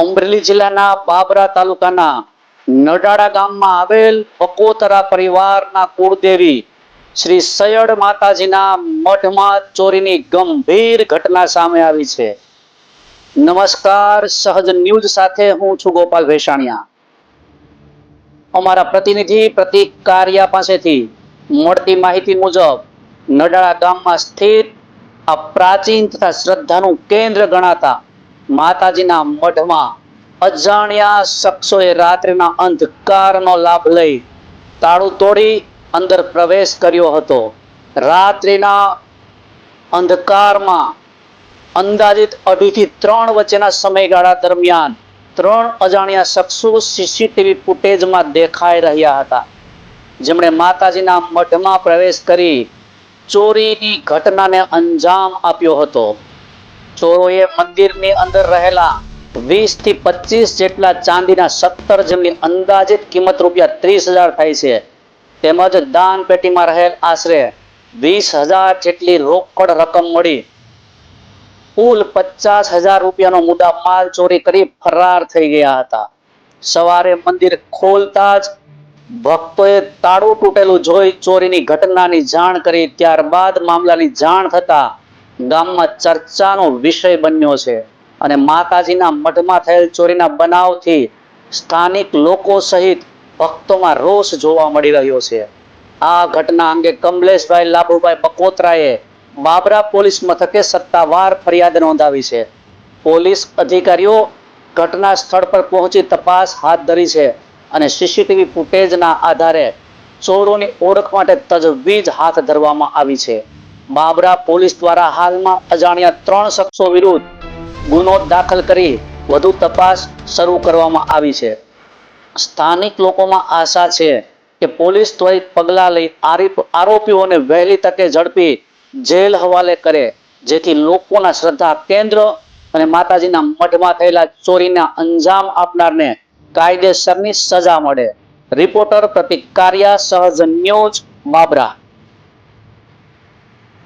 અમરેલી જિલ્લાના બાબરા તાલુકાના નડાળા ગામમાં આવેલ બકોતરા પરિવારના કુળદેવી શ્રી સયડ માતાજીના મઠમાં ચોરીની ગંભીર ઘટના સામે આવી છે. નમસ્કાર, સહજ ન્યૂઝ સાથે હું છું ગોપાલ ભેસાણિયા. અમારા પ્રતિનિધિ પ્રતિક કારિયા પાસેથી મળતી માહિતી મુજબ નડાળા ગામમાં સ્થિત આ પ્રાચીન તથા શ્રદ્ધાનું કેન્દ્ર ગણાતા માતાજીના મઢમાં અજાણ્યા શખ્સોએ રાત્રિના અંધકારનો લાભ લઈ તાળું તોડી અંદર પ્રવેશ કર્યો હતો. રાત્રિના અંધકારમાં અંદાજિત અઢીથી ત્રણ વચ્ચેના સમયગાળા દરમિયાન ત્રણ અજાણ્યા શખ્સો સીસીટીવી ફૂટેજમાં દેખાઈ રહ્યા હતા. જેમણે માતાજીના મઠમાં પ્રવેશ કરી ચોરીની ઘટનાને અંજામ આપ્યો હતો. ચોરોએ મંદિરની અંદર રહેલા વીસથી પચીસ જેટલા ચાંદીના સત્તર જેમની અંદાજિત કિંમત રૂપિયા ત્રીસ હજાર થાય છે. તેમજ દાન પેટીમાં રહેલ આશરે વીસ હજાર જેટલી રોકડ રકમ મળી. કુલ પચાસ હજાર રૂપિયાનો મુદ્દા માલ ચોરી કરી ફરાર થઈ ગયા હતા. સવારે મંદિર ખોલતા જ ભક્તોએ તાળું તૂટેલું જોઈ ચોરીની ઘટનાની જાણ કરી. ત્યારબાદ મામલાની જાણ થતા ગામમાં ચર્ચાનો વિષય બન્યો છે અને માતાજીના મઠમાં થયેલ ચોરીના બનાવથી સ્થાનિક લોકો સહિત ભક્તોમાં રોષ જોવા મળી રહ્યો છે. આ ઘટના અંગે કમલેશભાઈ લાભુભાઈ બકોત્રાએ બાબરા પોલીસ મથકે સત્તાવાર ફરિયાદ નોંધાવી છે. પોલીસ અધિકારીઓ ઘટના સ્થળ પર પહોંચી તપાસ હાથ ધરી છે અને સીસીટીવી ફૂટેજના આધારે ચોરોની ઓળખ માટે તજવીજ હાથ ધરવામાં આવી છે. બાબરા પોલીસ દ્વારા હાલમાં અજાણ્યા ત્રણ શખ્સો વિરુદ્ધ ગુનો દાખલ કરી વધુ તપાસ શરૂ કરવામાં આવી છે. સ્થાનિક લોકોમાં આશા છે કે પોલીસ ત્વરિત પગલાં લઈ આરોપીઓને વહેલી તકે ઝડપી જેલ હવાલે કરે, જેથી લોકોના શ્રદ્ધા કેન્દ્ર અને માતાજીના મઢમાં થયેલા ચોરીના અંજામ આપનારને કાયદેસરની સજા મળે. રિપોર્ટર પ્રતિક કારિયા, સહજ ન્યૂઝ, બાબરા.